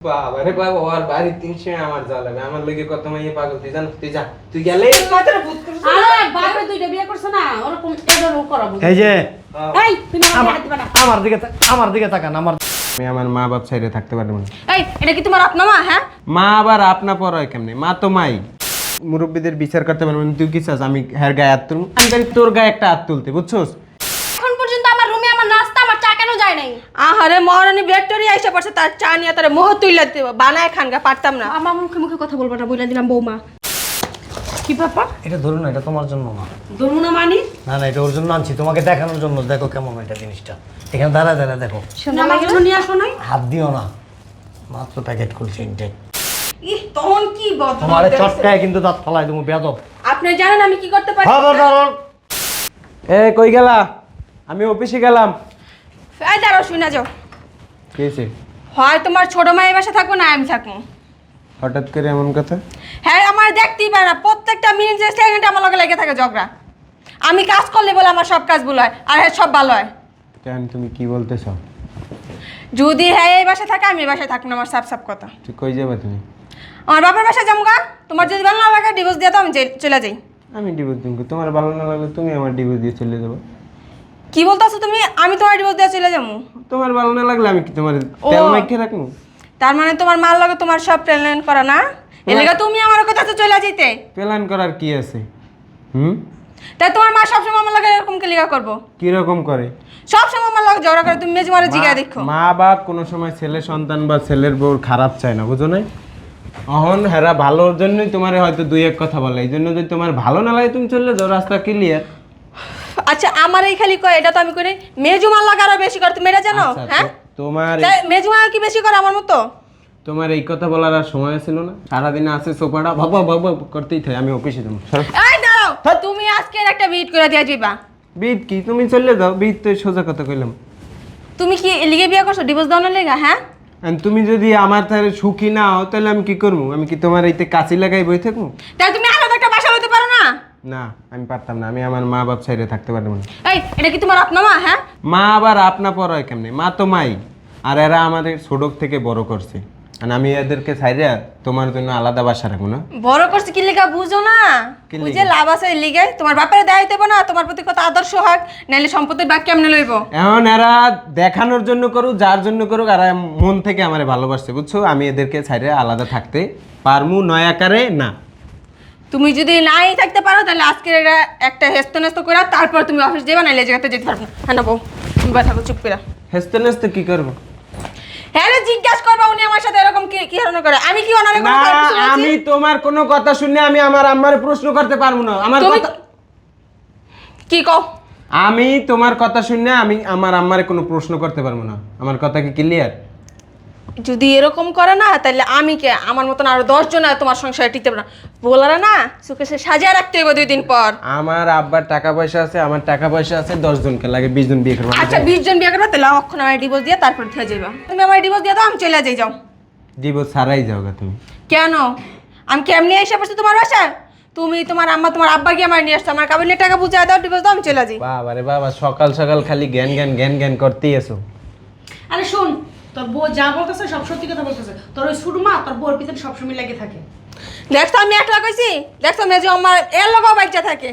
বাবা রে বাবা ওর তিনশো আমার আমার লেগে কত মাইয়ে পাগল তুই জানো তুই যা। তুই গেলে আরে বাপে দুইটা বিয়ে করছে না ওরকম এদেরও করাবো এই যে এই তুমি আমার আমার হাত দিবা না। আমার দিকে আমার দিকে তাকান আমার আমি আমার মা বাপ সাইডে থাকতে পারব না। এই এটা কি তোমার আপনা মা হ্যাঁ? মা আবার আপনা পর কেমনে? মা তো মাই। মুরব্বীদের বিচার করতে পারব না। তুই কি চাস? আমি হ্যার গায়ে হাত তুলবো? আমি জানি তোর গায়ে একটা হাত তুলতে বুঝছোস এখন পর্যন্ত আমার রুমে আমার নাস্তা আমার চা কেন যায় নাই আহারে মহারানী ভিক্টোরিয়া এসে পড়ছে তার চা নিয়ে তার মোহ তুইলা দিব বানায় খানগা পারতাম না। আমার মুখে মুখে কথা বলব না বলে দিলাম বৌমা। কি ব্যাপার? এটা ধরুন এটা তোমার জন্য না। ধরুন না মানি? না না এটা ওর জন্য আনছি তোমাকে দেখানোর জন্য দেখো কেমন এটা জিনিসটা। এখানে দাঁড়া দাঁড়া দেখো। আমার জন্য নিয়ে আসো নাই? হাত দিও না। মাত্র প্যাকেট খুলছি ইনটেক ই তখন কি বদ তোমার চটকায় কিন্তু দাঁত ফালাই তুমি বেদব আপনি জানেন আমি কি করতে পারি? খবরদার এ কই গেলা? আমি অফিসে গেলাম। এই দাঁড়াও শুনে যাও। কি হয়েছে হয় তোমার ছোট মায়ের বাসা থাকব না আমি থাকব? হঠাৎ করে এমন কথা? হ্যাঁ আমার দেখতেই পারে না। প্রত্যেকটা মিনিট সেকেন্ডে আমার লগে লেগে থাকে ঝগড়া। আমি কাজ করলে বলে আমার সব কাজ ভুল হয় আর হ্যাঁ সব ভালো হয়। কেন তুমি কি বলতেছ? যদি হ্যাঁ এই বাসায় থাকে আমি এই বাসায় থাকব না আমার সাপ সাপ কথা। তুই কই যাবে তুমি? আমার বাপের বাসায় যাব গা। তোমার যদি ভালো না লাগে ডিভোর্স দিয়ে তো আমি চলে যাই। আমি ডিভোর্স দিব তোমার ভালো না লাগলে তুমি আমার ডিভোর্স দিয়ে চলে যাব। কি বলতেছো তুমি? আমি তোমার ডিভোর্স দিয়ে চলে যাব। তোমার ভালো না লাগলে আমি কি তোমার তেল মাইকে রাখব? তার মানে তোমার মাল লাগে তোমার সব প্ল্যান করা না? এলাকা তুমি আমার কথা তো চলে যেতে প্ল্যান করার কি আছে? হুম? তাই তোমার মা সবসময় আমার লাগে এরকম কেলিকা করব? কীরকম করে? সব সময় আমার লাগে ঝগড়া করে তুমি মেজমারে জিগা দেখো। মা বাপ কোনো সময় ছেলে সন্তান বা ছেলের বউ খারাপ চায় না বুঝো নাই? অহন হেরা ভালোর জন্যই তোমার হয়তো দুই এক কথা বলে এই জন্য যদি তোমার ভালো না লাগে তুমি চলে যাও রাস্তা ক্লিয়ার আচ্ছা আমার এই খালি কয় এটা তো আমি করি। মেজুমার লাগা আরও বেশি করে তুমি এটা জানো হ্যাঁ? তোমার মেজুমা কি বেশি করে আমার মতো? তোমার এই কথা বলার আর সময় ছিল না? সারাদিন আছে সোফাটা বাবা বাবা করতেই থাকে আমি অফিসে যাব। সরো। এই দাঁড়াও তুমি আজকে একটা বিট করে দিয়া যাইবা। বিদ কি? তুমি চলে যাও বিদ তো সোজা কথা কইলাম। তুমি কি লিগে বিয়ে করছ? ডিভোর্স দাও না লেগা হ্যাঁ? আর তুমি যদি আমার তাহলে সুখী না হও তাহলে আমি কি করব? আমি কি তোমার এইতে কাছি লাগাই বই থাকব? তাই তুমি আলাদা একটা বাসা হতে পারো না আমি পারতাম না আমি আমার মা বাপ সাইডে থাকতে পারব না। এই এটা কি তোমার আপনা মা হ্যাঁ? মা আবার আপনা পর হয় কেমনে? মা তো মাই আর এরা আমাদের ছোটক থেকে বড় করছে। আর আমি এদেরকে সাইডে তোমার জন্য আলাদা বাসা রাখব না? বড় করছে কি লেগা বুঝো না? কি বুঝে লাভ আছে এই লিগে তোমার বাপের দেয় দেবো না তোমার প্রতি কত আদর্শ হোক নাইলে সম্পত্তির বাক কেমনে লইব? এখন এরা দেখানোর জন্য করুক যার জন্য করুক আর মন থেকে আমার ভালোবাসছে বুঝছ? আমি এদেরকে সাইডে আলাদা থাকতে পারমু নয় আকারে না। তুমি যদি নাই থাকতে পারো তাহলে আজকে এটা একটা হেস্ত নেস্ত করে তারপর তুমি অফিস যাবে নাইলে এই জায়গাতে যেতে পারব। হ্যাঁ না বউ তুমি বা থাকো চুপ করে হেসতে নেসতে কি করব? হ্যাঁ জিজ্ঞাসা করবা উনি আমার সাথে এরকম কি কি ধরনের করে। আমি কি ওনারে না কোনো কিছু আমি তোমার কোনো কথা শুনে আমি আমার আম্মার প্রশ্ন করতে পারব না। আমার তুমি কথা কি কও? আমি তোমার কথা শুনে আমি আমার আম্মারে কোনো প্রশ্ন করতে পারব না। আমার কথা কি ক্লিয়ার যদি এরকম করে না তাহলে আমি কে আমার মতন আরও দশজন আর তোমার সংসারে টিকতে না। বলারা না সুখে সে সাজিয়ে রাখতে হবে দুই দিন পর। আমার আব্বার টাকা পয়সা আছে আমার টাকা পয়সা আছে দশ জনকে লাগে বিশ জন বিয়ে করব। আচ্ছা বিশ জন বিয়ে করবে তাহলে অক্ষণ আমার ডিভোর্স দিয়ে তারপর থেকে যাইবা। তুমি আমার ডিভোর্স দিয়ে দাও আমি চলে যাই যাও। দিব সারাই যাও গা তুমি। কেন? আমি কেমনি এসে পড়ছি তোমার বাসায়? তুমি তোমার আম্মা তোমার আব্বা কি আমার নিয়ে আসছো? আমার কাবিনের টাকা বুঝে দাও ডিভোর্স দাও আমি চলে যাই। বাবা রে বাবা সকাল সকাল খালি জ্ঞান জ্ঞান জ্ঞান জ্ঞান করতেই এসো আরে শোন তোর বউ যা বলতেছে সব সত্যি কথা বলতেছে। তোর ওই সুরমা তোর বউর পিছনে সবসময় লেগে থাকে। দেখছ আমি একলা কইছি। দেখছ মেজো আমার এর লগেও বাচ্চা থাকে।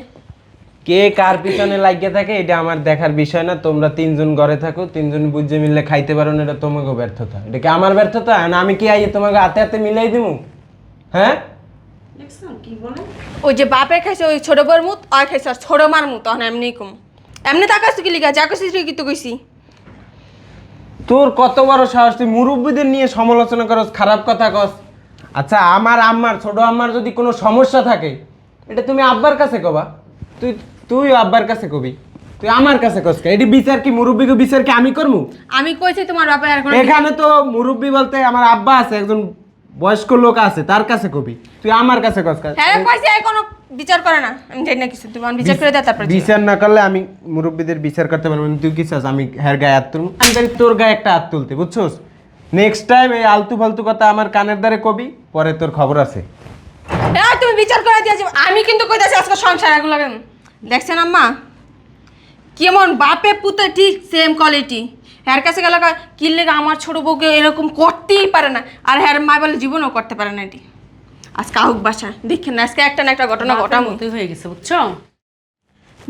কে কার পিছনে লাগিয়ে থাকে এটা আমার দেখার বিষয় না। তোমরা তিনজন ঘরে থাকো তিনজন বুঝে মিললে খাইতে পারো না এটা তোমাকে ব্যর্থতা। এটা কি আমার ব্যর্থতা? না আমি কি আইয়ে তোমাকে হাতে হাতে মিলাই দিমু? হ্যাঁ? দেখছেন কি বলে? ওই যে বাপে খাইছে ওই ছোট বউর মুত আর খাইছে আর ছোট মার মুত তখন এমনি কম। এমনি তাকাইছো কি লিখা যা কইছিস তুই কিন্তু কইছি। তোর কত বড় সাহস তুই মুরব্বীদের নিয়ে সমালোচনা করস খারাপ কথা কস। আচ্ছা আমার আম্মার ছোট আম্মার যদি কোনো সমস্যা থাকে এটা তুমি আব্বার কাছে কবা। তুই তুই আব্বার কাছে কবি। তুই আমার কাছে কস কে? এটি বিচার কি মুরব্বীকে বিচার কি আমি করব আমি কইছি তোমার ব্যাপারে এখানে তো মুরব্বী বলতে আমার আব্বা আছে একজন বয়স্ক লোক আছে তার কাছে কবি। তুই আমার কাছে কস হ্যাঁ কইছি কোনো বিচার করে না। আমি জানি না কিছু তুমি বিচার করে দাও তারপর বিচার না করলে আমি মুরব্বীদের বিচার করতে পারব না। তুই কি চাস আমি হ্যার গায়ে হাত তুলবো? আমি জানি তোর গায়ে একটা হাত তুলতে বুঝছোস? নেক্সট টাইম এই আলতু ফালতু কথা আমার কানের দ্বারে কবি পরে তোর খবর আছে। তুমি বিচার করে দিয়েছি। আমি কিন্তু কইতাছি আজকে সংসার এগুলো দেখছেন আম্মা? কেমন বাপে পুতে ঠিক সেম কোয়ালিটি হ্যার কাছে গেলে কয়, কি লেগে আমার ছোট বউকে এরকম করতেই পারে না। আর হ্যার মা বলে জীবনও করতে পারে না এটি। আজকে আহুক বাসা দেখেন না আজকে একটা না একটা ঘটনা ঘটামো। মতোই হয়ে গেছে বুঝছ?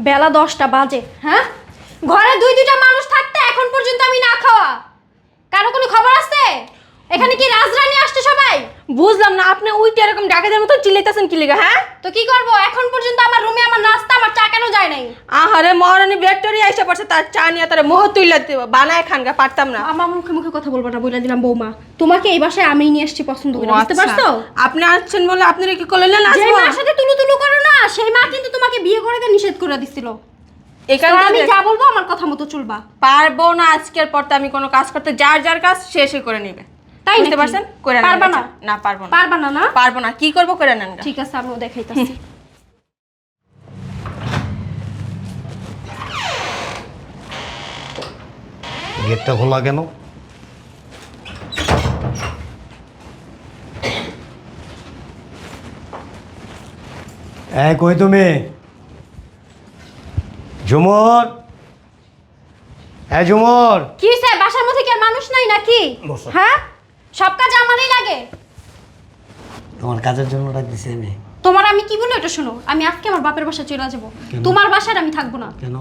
বেলা দশটা বাজে হ্যাঁ? ঘরে দুই দুইটা মানুষ থাকতে এখন পর্যন্ত আমি না খাওয়া। কারও কোনো খবর আছে? এখানে কি রাজরানী আসছে সবাই? বুঝলাম না আপনি উইটা এরকম ডাকাতের মতো চিল্লাইতেছেন কি লিগা হ্যাঁ? তো কি করব? এখন পর্যন্ত আমার রুমে আমার নাস্তা আমার চা কেন যায় নাই? আহারে মহারানী ভিক্টোরিয়া এসে পড়ছে তার চা নিয়ে তার মোহ তুইলা দেব বানায় খানগা পারতাম না। আমার মুখে মুখে কথা বলব না বলে দিলাম বৌমা। তোমাকে এই বাসায় আমি নিয়ে এসেছি পছন্দ করে বুঝতে আচ্ছা। পারছ? আপনি আসছেন বলে আপনি কি করলেন যে আসব মার সাথে তুলু তুলু করো না সেই মা কিন্তু তোমাকে বিয়ে করে নিষেধ করে দিছিল। আমি যা বলব আমার কথা মতো চলবা। পারব না আজকের পর তো আমি কোনো কাজ করতে যার যার কাজ শেষে করে নিবে। তাই বুঝতে নাকি? পারছেন? পারবা না? না পারব না। পারবা না না? পারব না। কি করব? করে নেন ঠিক আছে আমিও দেখাইতাছি। গেটটা খোলা কেন? এই কই তুমি? ঝুমর! হ্যাঁ ঝুমর! কি স্যার বাসার মধ্যে কি আর মানুষ নাই নাকি? হ্যাঁ? সব কাজ আমারই লাগে। তোমার কাজের জন্য দিছি আমি। তোমার আমি কি বলব এটা শোনো? আমি আজকে আমার বাপের বাসায় চলে যাব। কেন? তোমার বাসায় আমি থাকব না। কেন?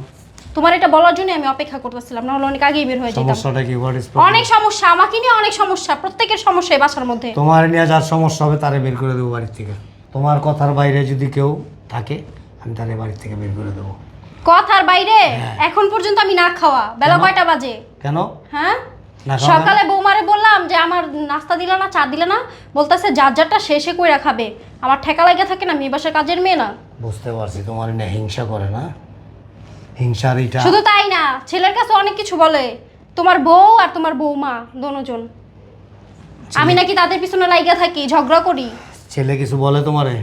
তোমার এটা বলার জন্য আমি অপেক্ষা করতেছিলাম না হলে অনেক আগেই বের হয়ে যেতাম। সমস্যাটা কি? হোয়াট ইজ অনেক সমস্যা আমাকে নিয়ে অনেক সমস্যা প্রত্যেকের সমস্যা এই বাসার মধ্যে। তোমার নিয়ে যার সমস্যা হবে তারে বের করে দেবো বাড়ির থেকে। তোমার কথার বাইরে যদি কেউ থাকে আমি তারে বাড়ির থেকে বের করে দেবো। কথার বাইরে? হ্যাঁ। এখন পর্যন্ত আমি না খাওয়া। বেলা কয়টা বাজে? কেন? হ্যাঁ? সকালে বৌমারে বললাম যে আমার নাস্তা দিলে না চা দিলে না? বলতেছে যার যারটা শেষে কইরা খাবে। আমার ঠেকা লাগে থাকে না মেয়ে বাসার কাজের মেয়ে না? বুঝতে পারছি তোমার নিয়ে হিংসা করে না? হিংসার এইটা শুধু তাই না ছেলের কাছে অনেক কিছু বলে। তোমার বউ আর তোমার বৌমা দোনোজন। আমি নাকি তাদের পিছনে লাইগা থাকি ঝগড়া করি। ছেলে কিছু বলে তোমারে?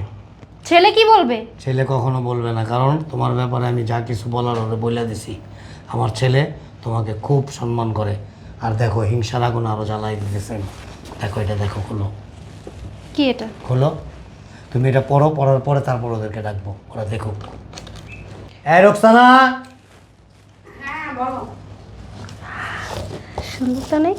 ছেলে কি বলবে? ছেলে কখনো বলবে না কারণ তোমার ব্যাপারে আমি যা কিছু বলার ওরে বলে দিছি। আমার ছেলে তোমাকে খুব সম্মান করে। আর দেখো হিংসার আগুন আরও জ্বালাই দিতেছেন দেখো এটা দেখো খুলো। কি এটা? খুলো। তুমি এটা পড়ো পড়ার পরে তারপর ওদেরকে ডাকবো। ওরা দেখুক। এই রোকসানা! সুন্দরতা নেই?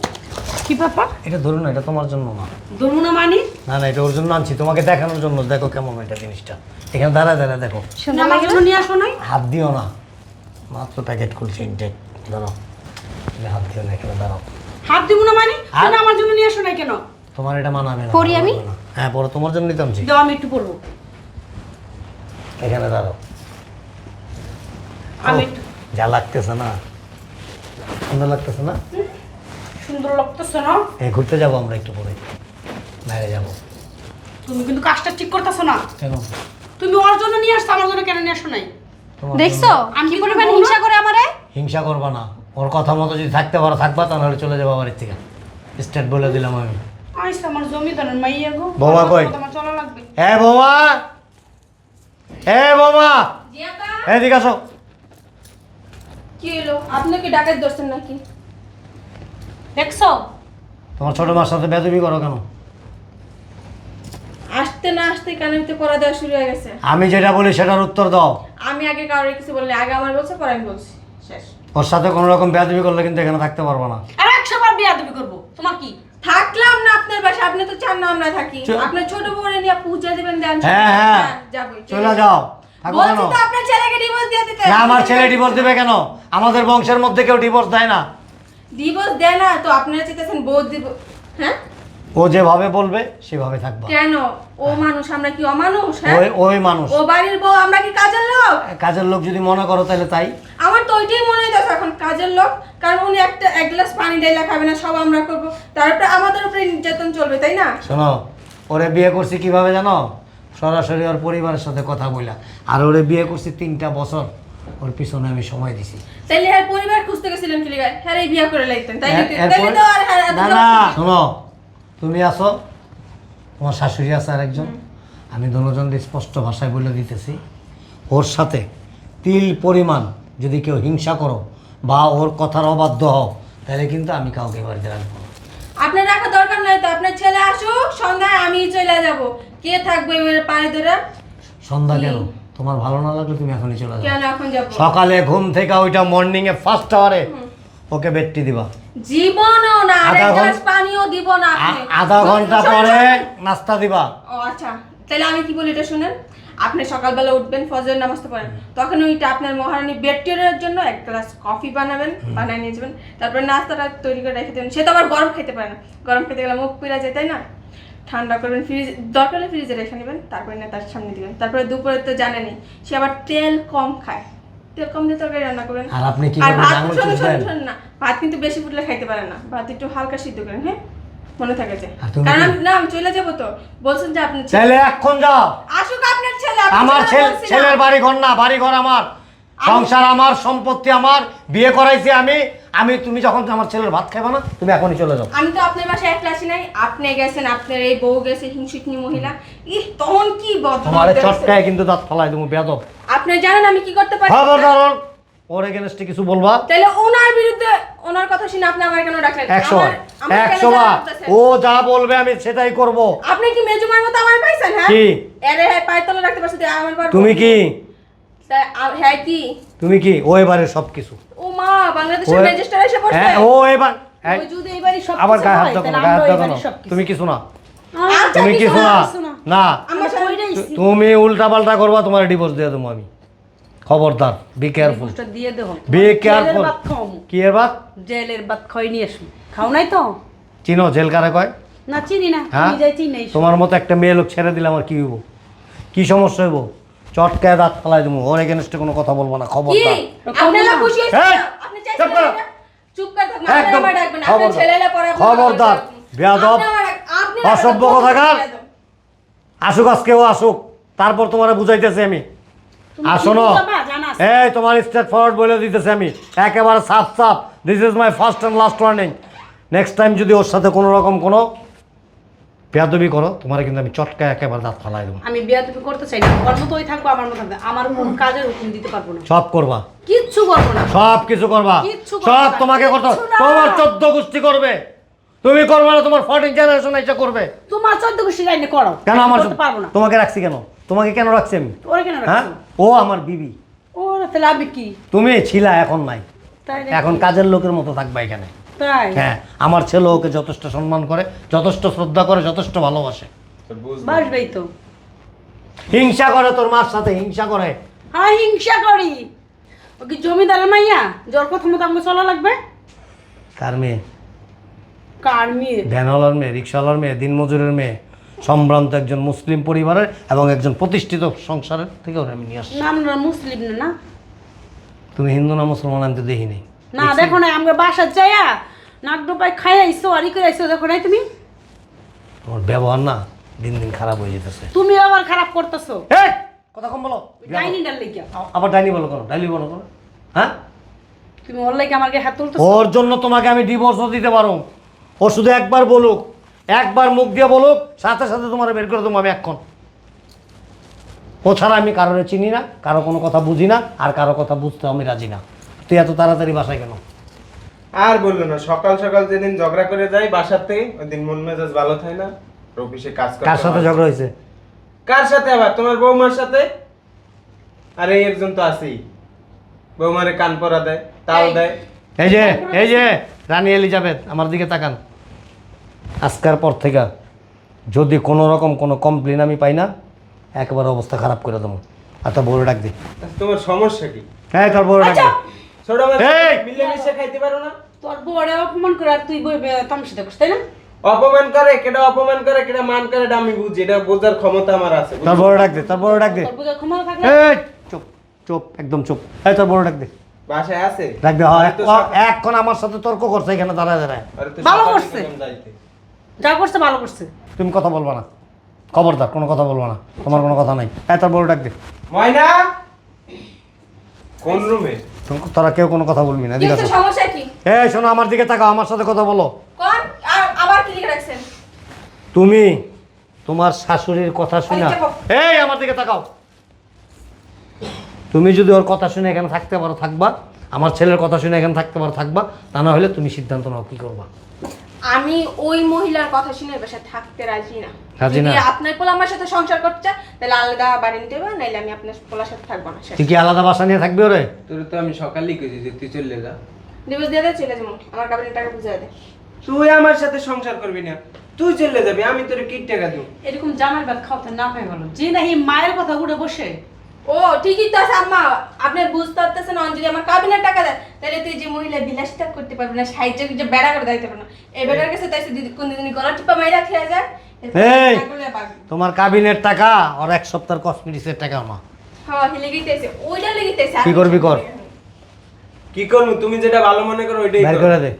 কি ব্যাপার? এটা ধরুন না এটা তোমার জন্য না। ধরুন মানি? না না এটা ওর জন্য আনছি। তোমাকে দেখানোর জন্য দেখো কেমন এটা জিনিসটা। এখানে দাঁড়া দাঁড়া দেখো। আমার জন্য নিয়ে আসো নাই? হাত দিও না। মাত্র প্যাকেট খুলছি ইনটেক ধরো তুমি হাত দিও না এখানে দাঁড়াও। হাত দিব না মানি? কেন আমার জন্য নিয়ে আসো নাই কেন? তোমার এটা মানাবে না পড়ি আমি? হ্যাঁ পরে তোমার জন্য নিতাম জি। দাও আমি একটু পড়ব। এখানে দাঁড়াও। আমি একটু যা লাগতেছে না। সুন্দর লাগতেছে না? সুন্দর লাগতেছে না? এই ঘুরতে যাব আমরা একটু পরে। বাইরে যাব। তুমি কিন্তু কাজটা ঠিক করতেছো না। কেন? তুমি ওর জন্য নিয়ে আসছো আমার জন্য কেন নিয়ে আসো নাই? দেখছ? আমি কি পরিমাণ হিংসা করে আমারে? হিংসা করবা না। ওর কথা মতো যদি থাকতে পারো থাকবা তাহলে চলে যাব বাড়ির থেকে। স্টেট বলে দিলাম আমি। আইসা আমার জমিদারের মাইয়া গো। বৌমা কই? তোমার চলা লাগবে। এ বৌমা! এ বৌমা! আসো। কি হলো? আপনি কি ডাকাত ধরছেন নাকি? দেখছ? তোমার ছোট মার সাথে বেদবি করো কেন? আসতে না আসতে কানের ভিতরে পড়া দেওয়া শুরু হয়ে গেছে। আমি যেটা বলি সেটার উত্তর দাও। আমি আগে কারোর কিছু বললে আগে আমার বলছে পরে আমি বলছি। শেষ। ওর সাথে কোনো রকম বেদবি করলে কিন্তু এখানে থাকতে পারব না। আর একশো বার বিয়া তুমি করব। তোমার কি? থাকলাম না আপনার আপনি তো চান না আমরা থাকি। আপনার ছোট বোনে নিয়ে পূজা দিবেন দেন হ্যাঁ হ্যাঁ। চলে যাও। বলছি তো আপনার ছেলেকে ডিভোর্স দিয়ে দিতে। না আমার ছেলে ডিভোর্স দেবে কেন? আমাদের বংশের মধ্যে কেউ ডিভোর্স দেয় না। ডিভোর্স দেয় না তো আপনারা চাইতেছেন বোধ দিব হ্যাঁ? ও যেভাবে বলবে সেভাবে থাকবা। কেন? ও মানুষ আমরা কি অমানুষ? হ্যাঁ? ওই ওই মানুষ। ও বাড়ির বউ আমরা কি কাজের লোক? কাজের লোক যদি মনে করো তাহলে তাই। আমার তো ওইটাই মনে হইতেছে এখন কাজের লোক কারণ উনি একটা এক গ্লাস পানি ডাইলা খাবে না সব আমরা করব। তারপরে আমাদের উপরে নির্যাতন চলবে তাই না? শোনো ওরে বিয়ে করছি কীভাবে জানো? সরাসরি ওর পরিবারের সাথে কথা বইলা। আর ওরে বিয়ে করছি তিনটা বছর ওর পিছনে আমি সময় দিছি। তাইলে আর পরিবার খুঁজতে গেছিলেন কি লিগায়? হ্যাঁ এই বিয়ে করে লাইতেন তাই এর- তাইলে তো আর হ্যাঁ না না শোনো তুমি আসো তোমার শাশুড়ি আছে আরেকজন। আমি দুজন স্পষ্ট ভাষায় বলে দিতেছি ওর সাথে তিল পরিমাণ যদি কেউ হিংসা করো বা ওর কথার অবাধ্য হও তাহলে কিন্তু আমি কাউকে বাড়িতে রাখব আপনার রাখা দরকার নাই তো আপনার ছেলে আসুক সন্ধ্যায় আমি চলে যাব। কে থাকবে পানি ধরে? সন্ধ্যা কেন? তোমার ভালো না লাগলে তুমি এখনই চলে যাও। কেন এখন যাব? সকালে ঘুম থেকে ওইটা মর্নিং এ ফার্স্ট আওয়ারে ওকে বেডটি দিবা। জীবনও না আধা এক গ্লাস ঘন্টা- পানিও দিব না আপনি। আধা ঘণ্টা পরে নাস্তা দিবা। ও আচ্ছা তাহলে আমি কি বলি এটা শুনেন? আপনি সকালবেলা উঠবেন ফজরের নামাজটা পড়েন। তখন ওইটা আপনার মহারানী ব্যাকটেরিয়ার জন্য এক গ্লাস কফি বানাবেন বানিয়ে নিয়ে যাবেন। তারপরে নাস্তাটা তৈরি করে রেখে দেবেন। সে তো আবার গরম খেতে পারে না। গরম খেতে গেলে মুখ পিড়া যায় তাই না? ঠান্ডা করবেন ফ্রিজ দরকার হলে ফ্রিজে রেখে নেবেন তারপরে না তার সামনে দিবেন। তারপরে দুপুরে তো জানেনই সে আবার তেল কম খায়। তেল কম দিয়ে তরকারি রান্না করবেন। আর আপনি কি আর ভাত না। ভাত কিন্তু বেশি ফুটলে খাইতে পারে না। ভাত একটু হালকা সিদ্ধ করেন হ্যাঁ? মনে থাকে যে। কারণ আমি- না আমি চলে যাব তো। বলছেন যে আপনি ছেলে- এখন যাও। আসুক আপনার ছেলে আমার। ছেলের বাড়ি ঘর না বাড়ি ঘর আমার। সংসার আমার সম্পত্তি আমার বিয়ে করাইছি আমি। আমি তুমি যখন আমার ছেলের ভাত খাইবা না তুমি এখনই চলে যাও। আমি তো আপনার বাসায় একলা আসি নাই। আপনি গেছেন আপনার এই বউ গেছে হিংসুকনি মহিলা। ই তখন কি বদমাশ তোমার চটকায় কিন্তু দাঁত ফালাই তুমি বেদব আপনি জানেন আমি কি করতে পারি? খবরদার ওর- এগেনস্টে কিছু বলবা? তাহলে ওনার বিরুদ্ধে ওনার কথা শুনে আপনি আমার কেন ডাকলেন? একশো আমার- আমার কেন একশো জ্বালা বার। করতেছেন? ও যা বলবে আমি সেটাই করব। আপনি কি মেজুমার মতো আমার পাইছেন হ্যাঁ? কি? আরে হ্যাঁ পায়ের তলে রাখতে পারছি আমার পারব তুমি কি? হ্যাঁ কি? তুমি কি? ও এবারে সব কিছু ও মা বাংলাদেশের রেজিস্টার এসে পড়ছে। হ্যাঁ ও এবার ওই যদি এবারই সব আবার গায়ে হাত হয়, দাও গায়ে হাত দাও। তুমি কিছু না আচ্ছা, তুমি কিছু কিছু না। আমার। তুমি উল্টা পাল্টা করবা তোমার ডিভোর্স দিয়ে দেবো আমি। খবরদার বি কেয়ারফুল দিয়ে দেহ বি কেয়ারফুল কি এর বাদ জেলের ভাত খাই নিয়ে আসুন খাও নাই তো? চিনো জেল কারে কয়? না চিনি না। হ্যাঁ? আমি যাই চিনি তোমার মতো একটা মেয়ে লোক ছেড়ে দিলে আমার কি হইব? কি সমস্যা হইব? চটকায় দাঁত ফেলাই দেবো। ওর এগেনস্টে কোনো কথা বলব না কি? খবরদার। বেয়াদব অসভ্য কথাকার। আসুক আজকেও আসুক। তারপর তোমার বুঝাইতেছি আমি। আর শোনো এই তোমার স্টেট ফরওয়ার্ড বলে দিতেছি আমি। একেবারে সাফ সাফ। This is my first and last warning next time যদি ওর সাথে কোনো রকম কোনো বেয়াদবি করো তোমার কিন্তু আমি চটকায় একেবারে দাঁত ফালাই দেবো। আমি করতে চাই না। ওর মতো ওই থাকব আমার মতো আমার কোন কাজের হুকুম দিতে পারব না। সব করবা। কিচ্ছু করব না। সব কিছু করবা। সব তোমাকে করতে। তোমার চোদ্দ গোষ্ঠী করবে। তুমি করবে না তোমার ফোর্টিন জেনারেশন এসে করবে। তোমার চোদ্দ গোষ্ঠী করো। কেন আমার পারব না। তোমাকে রাখছি কেন? তোমাকে কেন রাখছি আমি? ওরা কেন হ্যাঁ? রাখছো ও আমার বিবি। ও তাহলে আমি কি? তুমি ছিলা এখন নাই। তাই নাকি? এখন কাজের লোকের মতো থাকবা এখানে। তাই? হ্যাঁ আমার ছেলে ওকে যথেষ্ট সম্মান করে যথেষ্ট শ্রদ্ধা করে যথেষ্ট ভালোবাসে। বাসবেই তো। হিংসা করে তোর মার সাথে হিংসা করে। হ্যাঁ হিংসা করি। ও কি জমিদারের মাইয়া? জ্বর কথা মতো আমাকে চলা লাগবে? কার মেয়ে? কার মেয়ে? ভ্যানওয়ালার মেয়ে রিক্সাওয়ালার মেয়ে দিনমজুরের মেয়ে। সম্ভ্রান্ত একজন মুসলিম পরিবারের এবং একজন প্রতিষ্ঠিত সংসারের থেকে ওরা আমি নিয়ে আসছি। না আমরা মুসলিম না না। তুমি হিন্দু না মুসলমান আমি তো দেখিনি। না দেখো না আমরা বাসার যাইয়া নাক ডোপায় খাই আইসো আর ই করে আইসো দেখো নাই তুমি? তোমার ব্যবহার না দিন দিন খারাপ হয়ে যেতেছে। তুমি আবার খারাপ করতেছো। কথা কম বলো। ডাইনি ডাল লেগিয়া আবার ডাইনি বলো কেন? ডাইনি বলো কেন? হ্যাঁ? তুমি ওর লাগে আমাকে হাত তুলতেছো? ওর জন্য তোমাকে আমি ডিভোর্সও দিতে পারো ও শুধু একবার বলুক। একবার মুখ দিয়ে বলুক সাথে সাথে তোমার বের করে দেবো আমি এখন ও ছাড়া আমি কারোর চিনি না কারও কোনো কথা বুঝি না আর কারও কথা বুঝতে আমি রাজি না। তুই এত তাড়াতাড়ি বাসায় কেন? আর বলল না সকাল সকাল যেদিন ঝগড়া করে যাই বাসাতে ওই দিন মন মেজাজ ভালো থাকে না অফিসে কাজ করতে কার সাথে ঝগড়া হয়েছে? কার সাথে আবার? তোমার বৌমার সাথে? আরে এই একজন তো আছেই। বৌমারে কান পরা দেয় তাও দেয়। এই যে এই যে রানী এলিজাবেথ আমার দিকে তাকান। আজকের পর থেকে যদি কোনো রকম কোনো কমপ্লেন আমি পাই না একেবারে অবস্থা খারাপ করে দেবো। আর তোর বড় ডাক দি। তোমার সমস্যা কি? হ্যাঁ তোর বড় ডাক ছোট মিলেমিশে খাইতে পারো না? তোর বড় অপমান করে আর তুই বই বে- তাই না? অপমান করে কেটা অপমান করে কেটা মান করে আমি বুঝি এটা বোঝার ক্ষমতা আমার আছে তোর বড় ডাক দে তোর বড় ডাক দে। তোর বুঝে ক্ষমতা থাকলে? চুপ চুপ একদম চুপ। এই তোর বড় ডাক দে। বাসায় আছে? ডাক দে আরে তো সব- এখন আমার সাথে তর্ক করছে এখানে দাঁড়ায় দাঁড়ায়। ভালো করছে। যা করছে ভালো করছে। তুমি কথা বলবা না। খবরদার কোনো কথা বলবা না। তোমার কোনো কথা নাই। এই তোর বড় ডাক দে। ময়না! কোন রুমে? তোরা কেউ কোনো কথা বলবি না কি ঠিক হচ্ছে, আছে সমস্যা কি? এই শোনো আমার দিকে তাকাও আমার সাথে কথা বলো। কোন? আবার কি লিখে রাখছেন? তুমি তোমার শাশুড়ির কথা শুনে। এই এই আমার দিকে তাকাও। তুমি যদি ওর কথা শুনে এখানে থাকতে পারো থাকবা। আমার ছেলের কথা শুনে এখানে থাকতে পারো থাকবা। তা না হলে তুমি সিদ্ধান্ত নাও কি করবা। আমি ওই মহিলার কথা শুনে বাসা থাকতে রাজি না। রাজি না? যদি আপনার পোলা আমার সাথে সংসার করতে চায়, তাহলে আলাদা বাড়ি নিতে হবে নাইলে আমি আপনার পোলার সাথে থাকব না তুই কি আলাদা বাসা নিয়ে থাকবে ওরে? তোর তো আমি সকালেই কইছি যে তুই চলে যা। ডিভোর্স দিয়ে দে চলে যাব। আমার কাবিনের টাকা বুঝাই দে। তুই আমার সাথে সংসার করবি না। তুই চলে যাবি আমি তোর কি টাকা দেবো? এরকম ভাত খাওয়াতে না পাই ভালো যে নাকি মায়ের কথা উঠে বসে। ও ঠিকই তো আছে আম্মা। আপনি বুঝতে পারতেছেন যদি আমার কাবিনের টাকা দেয় তাহলে বিলাসিতা করতে পারবে না সাহায্য কিছু বেড়া করে পারবে না। এই বেড়ার কাছে তাই দিদি কোন দিন গলা টিপা মাইরা খেয়ে যায় এই! তোমার কাবিনের টাকা আর এক সপ্তাহের কসমেটিক্সের টাকা আমার। হ্যাঁ লেগেইতেছে ওইটা লেগেতেছে কি করবি কর। কি করব? তুমি যেটা ভালো মনে করো ওইটাই বের করে দে।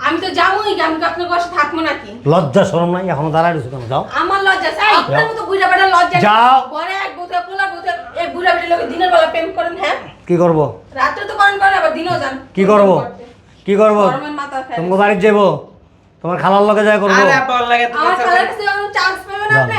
আমি তো যাবোই আমি তো আপনার কাছে থাকব নাকি? লজ্জা শরম নাই এখনও দাঁড়ায় রয়েছে কেন? যাও। আমার লজ্জা আছে। আপনার মতো বুড়া বেটা লজ্জা। যাও। ঘরে এক বুথে পোলা বুথে এক বুড়া বেটা লোকে দিনের বেলা প্রেম করেন হ্যাঁ? কি করব? রাত্রে তো করেন করেন আবার দিনও যান। কি করব? কি করব? গরমের মাথা ফেলে। তোমাকে বাড়ি যাব তোমার খালার লগে যায় করব। আরে ওর লাগে কাছে খালার কাছে চান্স পাবেন যাও, আপনি?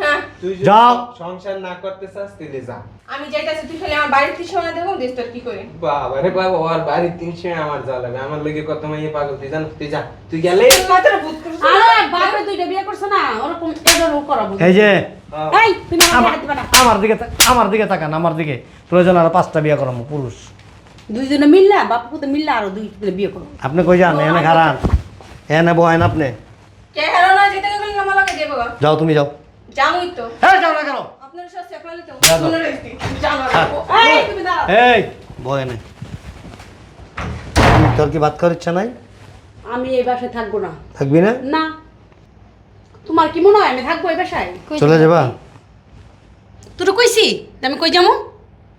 হ্যাঁ তুই যাও। সংসার না করতে চাস যা। আমি যাইতাছি তুই খালি আমার বাড়ির দেখো দেশ তোর কি করি? বাবা রে বাবা ওর বাড়ির আমার যাওয়া লাগবে। আমার লগে কত মাইয়ে পাগল তুই জান তুই যা। তুই গেলে মাথাটা ভূত করছিস আরে দুইটা বিয়ে করছে না ওরকম করাবো এই যে এই তুমি আমার আমার হাত দিবা না। আমার দিকে তা- আমার দিকে তাকান আমার দিকে। প্রয়োজন আরও পাঁচটা বিয়ে করাবো পুরুষ। দুইজনে মিললা বাপ পুতে মিললা আরও দুই বিয়ে করো আপনি কই যান? এনে খারান এনে বহেন আপনি। কে হেরো না যেতে গেলে আমার লাগে দেবো যাও তুমি যাও। তো। হ্যাঁ যাও না কেন? আপনার সাথে চেকলালি তো যাও, যাও। রাখছি জানো এই তুমি দাঁড়াও এই। বহেনে তোর কি ভাত খাওয়ার ইচ্ছা নাই? আমি এই বাসায় থাকব না। থাকবি না? না। তোমার কি মনে হয় আমি থাকব এই বাসায়? চলে যাবা? তুই তো কইছি আমি কই যাব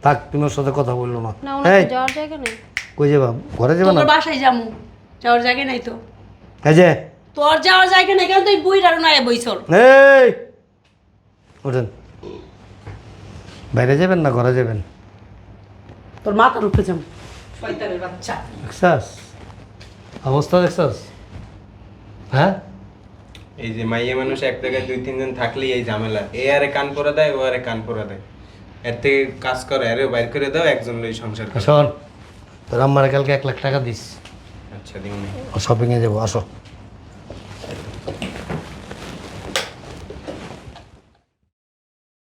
থাক তুমি ওর সাথে কথা বলল না। না ওনার যাওয়ার জায়গা নেই। কই যাবা? ঘরে যাবা না? তোর বাসায় যাওয়ার জায়গা নাই তো। এই যে। তোর যাওয়ার জায়গা নাই কেন তুই বই আর নাই বইছর এই। ওঠেন। বাইরে যাবেন না ঘরে যাবেন? তোর মাথার উপরে যাব। শয়তানের বাচ্চা। দেখছাস? অবস্থা দেখছাস? হ্যাঁ? এই যে মাইয়া মানুষ এক জায়গায় দুই তিনজন থাকলেই এই ঝামেলা। এ আরে কান পরে দেয় ও আরে কান পরে দেয়। এর থেকে কাজ করে আরে বাইর করে দাও একজন লই সংসার করে। শোন তোর আম্মারে কালকে এক লাখ টাকা দিস। আচ্ছা দিন শপিংয়ে যাব আসো।